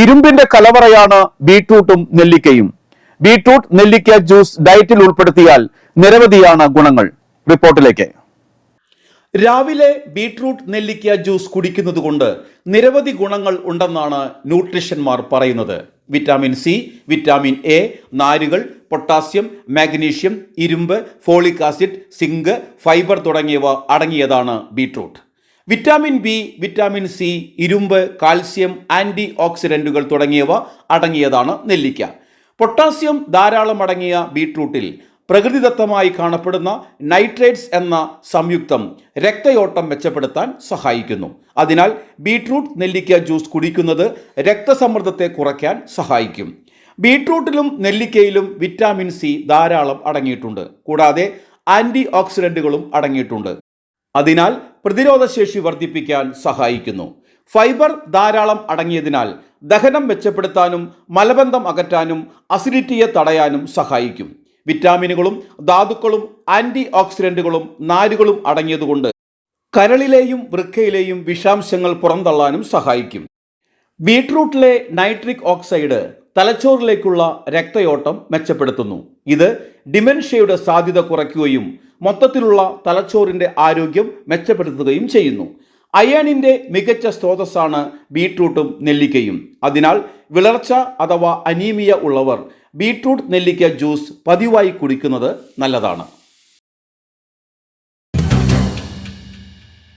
ഇരുമ്പിന്റെ കലവറയാണ് ബീട്രൂട്ടും നെല്ലിക്കയും. ബീട്രൂട്ട് നെല്ലിക്ക ജ്യൂസ് ഡയറ്റിൽ ഉൾപ്പെടുത്തിയാൽ നിരവധിയാണ് ഗുണങ്ങൾ. റിപ്പോർട്ടിലേക്ക്. രാവിലെ ബീട്രൂട്ട് നെല്ലിക്ക ജ്യൂസ് കുടിക്കുന്നത് കൊണ്ട് നിരവധി ഗുണങ്ങൾ ഉണ്ടെന്നാണ് ന്യൂട്രീഷ്യന്മാർ പറയുന്നത്. വിറ്റാമിൻ സി വിറ്റാമിൻ എ നാരുകൾ പൊട്ടാസ്യം മാഗ്നീഷ്യം ഇരുമ്പ് ഫോളിക് ആസിഡ് സിങ്ക് ഫൈബർ തുടങ്ങിയവ അടങ്ങിയതാണ് beetroot. Vitamin B vitamin C ഇരുമ്പ് കാൽസ്യം ആന്റി ഓക്സിഡന്റുകൾ തുടങ്ങിയവ അടങ്ങിയതാണ് നെല്ലിക്ക. പൊട്ടാസ്യം ധാരാളം അടങ്ങിയ ബീട്രൂട്ടിൽ പ്രകൃതിദത്തമായി കാണപ്പെടുന്ന നൈട്രേറ്റ്സ് എന്ന സംയുക്തം രക്തയോട്ടം മെച്ചപ്പെടുത്താൻ സഹായിക്കുന്നു. അതിനാൽ ബീട്രൂട്ട് നെല്ലിക്ക ജ്യൂസ് കുടിക്കുന്നത് രക്തസമ്മർദ്ദത്തെ കുറയ്ക്കാൻ സഹായിക്കും. ബീട്രൂട്ടിലും നെല്ലിക്കയിലും വിറ്റാമിൻ സി ധാരാളം അടങ്ങിയിട്ടുണ്ട്. കൂടാതെ ആന്റി ഓക്സിഡന്റുകളും അടങ്ങിയിട്ടുണ്ട്. അതിനാൽ പ്രതിരോധശേഷി വർദ്ധിപ്പിക്കാൻ സഹായിക്കുന്നു. ഫൈബർ ധാരാളം അടങ്ങിയതിനാൽ ദഹനം മെച്ചപ്പെടുത്താനും മലബന്ധം അകറ്റാനും അസിഡിറ്റിയെ തടയാനും സഹായിക്കും. വിറ്റാമിനുകളും ധാതുക്കളും ആന്റി ഓക്സിഡന്റുകളും നാരുകളും അടങ്ങിയതുകൊണ്ട് കരളിലെയും വൃക്കയിലെയും വിഷാംശങ്ങൾ പുറന്തള്ളാനും സഹായിക്കും. ബീട്രൂട്ടിലെ നൈട്രിക് ഓക്സൈഡ് തലച്ചോറിലേക്കുള്ള രക്തയോട്ടം മെച്ചപ്പെടുത്തുന്നു. ഇത് ഡിമെൻഷ്യയുടെ സാധ്യത കുറയ്ക്കുകയും മൊത്തത്തിലുള്ള തലച്ചോറിന്റെ ആരോഗ്യം മെച്ചപ്പെടുത്തുകയും ചെയ്യുന്നു. അയണിന്റെ മികച്ച സ്രോതസ്സാണ് ബീട്രൂട്ടും നെല്ലിക്കയും. അതിനാൽ വിളർച്ച അഥവാ അനീമിയ ഉള്ളവർ ബീട്രൂട്ട് നെല്ലിക്ക ജ്യൂസ് പതിവായി കുടിക്കുന്നത് നല്ലതാണ്.